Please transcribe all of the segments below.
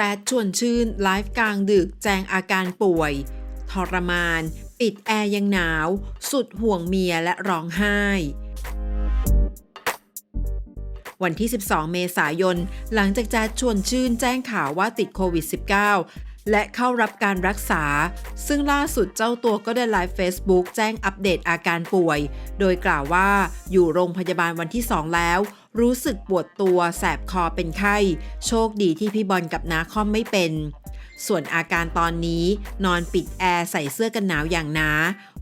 แจ๊ดชวนชื่นไลฟ์กลางดึกแจงอาการป่วย ทรมาน ปิดแอร์ยังหนาว สุดห่วงเมียและร้องไห้ วันที่ 12 เมษายน หลังจากแจ๊ดชวนชื่นแจ้งข่าวว่าติดโควิด -19 และเข้ารับการรักษา ซึ่งล่าสุดเจ้าตัวก็ได้ไลฟ์ Facebook แจ้งอัปเดตอาการป่วย โดยกล่าวว่าอยู่โรงพยาบาลวันที่ 2 แล้ว รู้สึกปวดตัวแสบคอเป็นไข้ โชคดีที่พี่บอลกับนาคอมไม่เป็น ส่วนอาการตอนนี้นอนปิดแอร์ใส่เสื้อกันหนาวอย่างหนา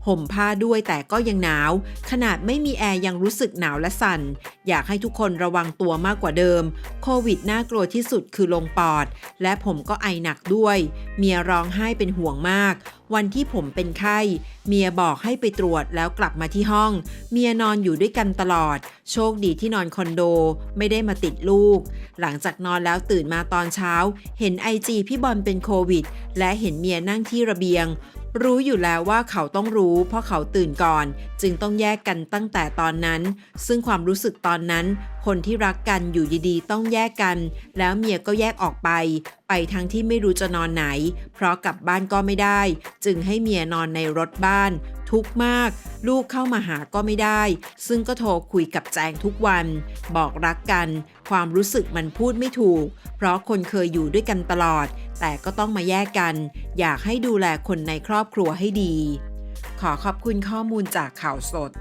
ห่มผ้าด้วยแต่ก็ยังหนาว ขนาดไม่มีแอร์ยังรู้สึกหนาวและสั่น อยากให้ทุกคนระวังตัวมากกว่าเดิม โควิดน่ากลัวที่สุดคือลงปอด และผมก็ไอหนักด้วย เมียร้องไห้เป็นห่วงมาก วันที่ผมเป็นไข้ เมียบอกให้ไปตรวจแล้วกลับมาที่ห้อง เมียนอนอยู่ด้วยกันตลอด โชคดีที่นอนคอนโด ไม่ได้มาติดลูก หลังจากนอนแล้วตื่นมาตอนเช้า เห็นไอจีพี่บอลเป็นโควิด และเห็นเมียนั่งที่ระเบียง รู้อยู่แล้วว่าเขาต้องรู้ เพราะเขาตื่นก่อน จึงต้องแยกกันตั้งแต่ตอนนั้น ซึ่งความรู้สึกตอนนั้น คนที่รักกันอยู่ดีๆ ต้องแยกกัน แล้วเมียก็แยกออกไป ไปทั้งที่ไม่รู้จะนอนไหน เพราะกลับบ้านก็ไม่ได้ จึงให้เมียนอนในรถบ้าน ทุกข์มาก ลูกเข้ามาหาก็ไม่ได้ ซึ่งก็โทรคุยกับแจงทุกวัน บอกรักกัน ความรู้สึกมันพูดไม่ถูก เพราะคนเคยอยู่ด้วยกันตลอด แต่ก็ต้องมาแยกกัน อยากให้ดูแลคนในครอบครัวให้ดี ขอขอบคุณข้อมูลจากข่าวสด